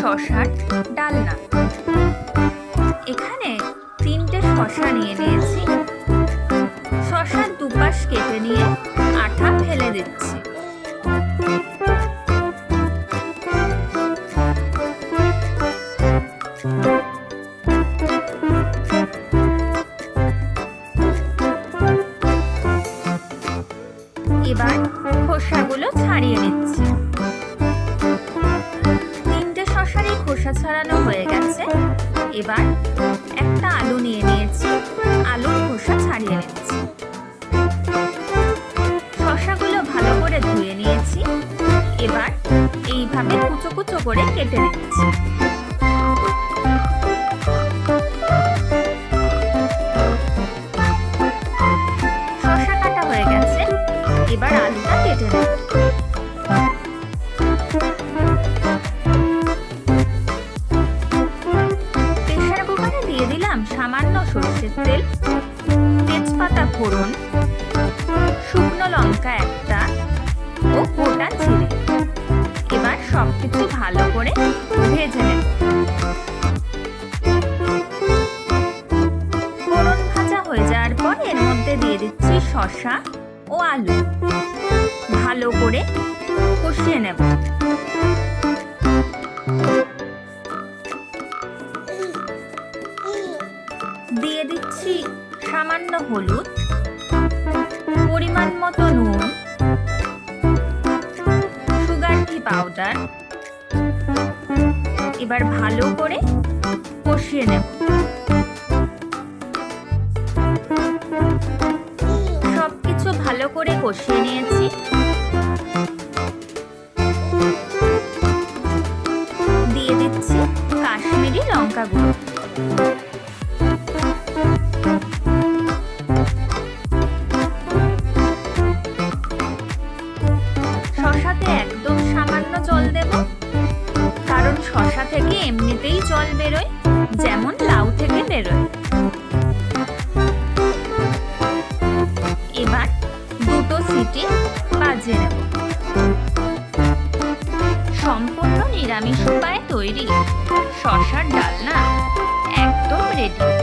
শশার ডালনা। এখানে তিনটে শশা নিয়ে নিয়েছি। শশার দুপাশ কেটে নিয়ে আঠা ফেলে দিচ্ছি। এবার খোসাগুলো ছাড়িয়ে নিচ্ছি। ছাড়ানো হয়ে গেছে। এবার একটা আলু নিয়ে নিয়েছি। আলুর খোসা ছাড়িয়ে নিচ্ছি। শশাগুলো ভালো করে ধুয়ে নিয়েছি। এবার এইভাবে কুচো কুচো করে কেটে নিচ্ছি। শশা কাটা হয়ে গেছে। এবার আলুটা কেটে নেব দিলাম সামান্য সরষের তেল, তেজপাতা ফোড়ন, শুকনো লঙ্কা একটা ও গোটা জিরে। এবার সব কিছু ভালো করে ভেজে নেব। ফোড়ন ভাজা হয়ে যাওয়ার পর এর মধ্যে দিয়ে দিচ্ছি শসা ও আলু। ভালো করে কষিয়ে নেব। দিচ্ছি সামান্য হলুদ, পরিমাণ মতো নুন সুগার টি পাউডার এবার ভালো করে কষিয়ে নেব। সবকিছু ভালো করে কষিয়ে নিয়েছি। দিয়ে দিচ্ছি কাশ্মীরি লঙ্কা গুঁড়ো শশা থেকে এমনিতেই জল বেরোয়, যেমন লাউ থেকে বেরোয়। এবার দুটো সিটি বাজে নেব। সম্পূর্ণ নিরামিষ উপায়ে তৈরি শশার ডালনা একদম রেডি